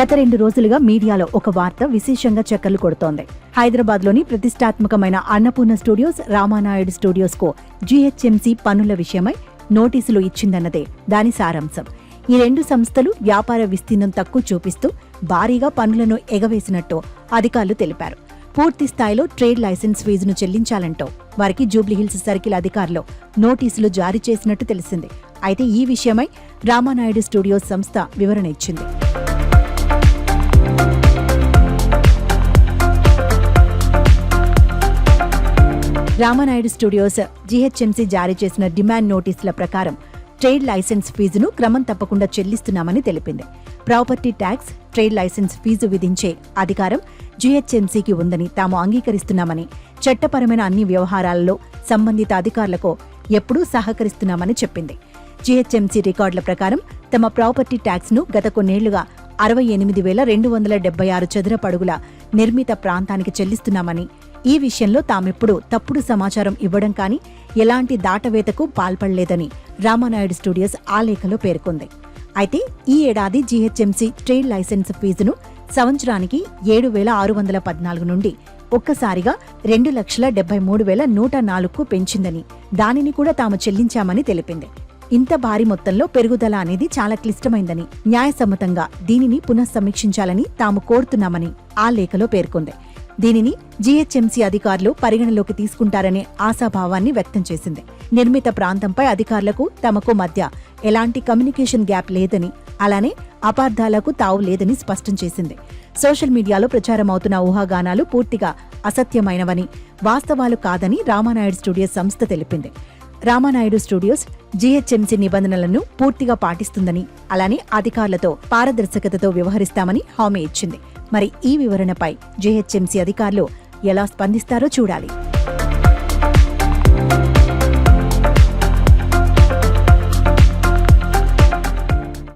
గత రెండు రోజులుగా మీడియాలో ఒక వార్త విశేషంగా చక్కర్లు కొడుతోంది. హైదరాబాద్లోని ప్రతిష్టాత్మకమైన అన్నపూర్ణ స్టూడియోస్ రామానాయుడు స్టూడియోస్కు జీహెచ్ఎంసీ పనుల విషయమై నోటీసులు ఇచ్చిందన్నదే దాని సారాంశం. ఈ రెండు సంస్థలు వ్యాపార విస్తీర్ణం తక్కువ చూపిస్తూ భారీగా పనులను ఎగవేసినట్టు అధికారులు తెలిపారు. పూర్తి స్థాయిలో ట్రేడ్ లైసెన్స్ ఫీజును చెల్లించాలంటూ వారికి జూబ్లీహిల్స్ సర్కిల్ అధికారులు నోటీసులు జారీ చేసినట్టు తెలిసింది. అయితే ఈ విషయమై రామానాయుడు స్టూడియోస్ సంస్థ వివరణ ఇచ్చింది. రామనాయుడు స్టూడియోస్ జీహెచ్ఎంసీ జారీ చేసిన డిమాండ్ నోటీసుల ప్రకారం ట్రేడ్ లైసెన్స్ ఫీజును క్రమం తప్పకుండా చెల్లిస్తున్నామని తెలిపింది. Property tax trade licence fees విధించే అధికారం జీహెచ్ఎంసీకి ఉందని తాము అంగీకరిస్తున్నామని చట్టపరమైన అన్ని వ్యవహారాలలో సంబంధిత అధికారులకు ఎప్పుడూ సహకరిస్తున్నామని చెప్పింది. జీహెచ్ఎంసీ రికార్డుల ప్రకారం తమ ప్రాపర్టీ ట్యాక్స్ను గత కొన్నేళ్ళుగా అరవై ఎనిమిది వేల రెండు వందల డెబ్బై ఆరు చదరపడుగుల నిర్మిత ప్రాంతానికి చెల్లిస్తున్నామని ఈ విషయంలో తామెప్పుడు తప్పుడు సమాచారం ఇవ్వడం కానీ ఎలాంటి దాటవేతకు పాల్పడలేదని రామానాయుడు స్టూడియోస్ ఆ లేఖలో పేర్కొంది. అయితే ఈ ఏడాది జీహెచ్ఎంసీ ట్రేడ్ లైసెన్స్ ఫీజును సంవత్సరానికి ఏడు వేల ఆరు వందల పద్నాలుగు నుండి ఒక్కసారిగా రెండు లక్షల డెబ్బై మూడు వేల నూట నాలుగుకు పెంచిందని దానిని కూడా తాము చెల్లించామని తెలిపింది. ఇంత భారీ మొత్తంలో పెరుగుదల అనేది చాలా క్లిష్టమైందని న్యాయసమ్మతంగా దీనిని పునఃసమీక్షించాలని తాము కోరుతున్నామని ఆ లేఖలో పేర్కొంది. దీనిని జీహెచ్ఎంసీ అధికారులు పరిగణలోకి తీసుకుంటారనే ఆశాభావాన్ని వ్యక్తం చేసింది. నిర్మిత ప్రాంతంపై అధికారులకు తమకు మధ్య ఎలాంటి కమ్యూనికేషన్ గ్యాప్ లేదని అలానే అపార్థాలకు తావు లేదని స్పష్టం చేసింది. సోషల్ మీడియాలో ప్రచారమవుతున్న ఊహాగానాలు పూర్తిగా అసత్యమైనవని వాస్తవాలు కాదని రామానాయుడు స్టూడియో సంస్థ తెలిపింది. రామానాయుడు స్టూడియోస్ జీహెచ్ఎంసీ నిబంధనలను పూర్తిగా పాటిస్తుందని అలానే అధికారులతో పారదర్శకతతో వ్యవహరిస్తామని హామీ ఇచ్చింది. మరి ఈ వివరణపై జీహెచ్ఎంసీ అధికారులు ఎలా స్పందిస్తారో చూడాలి.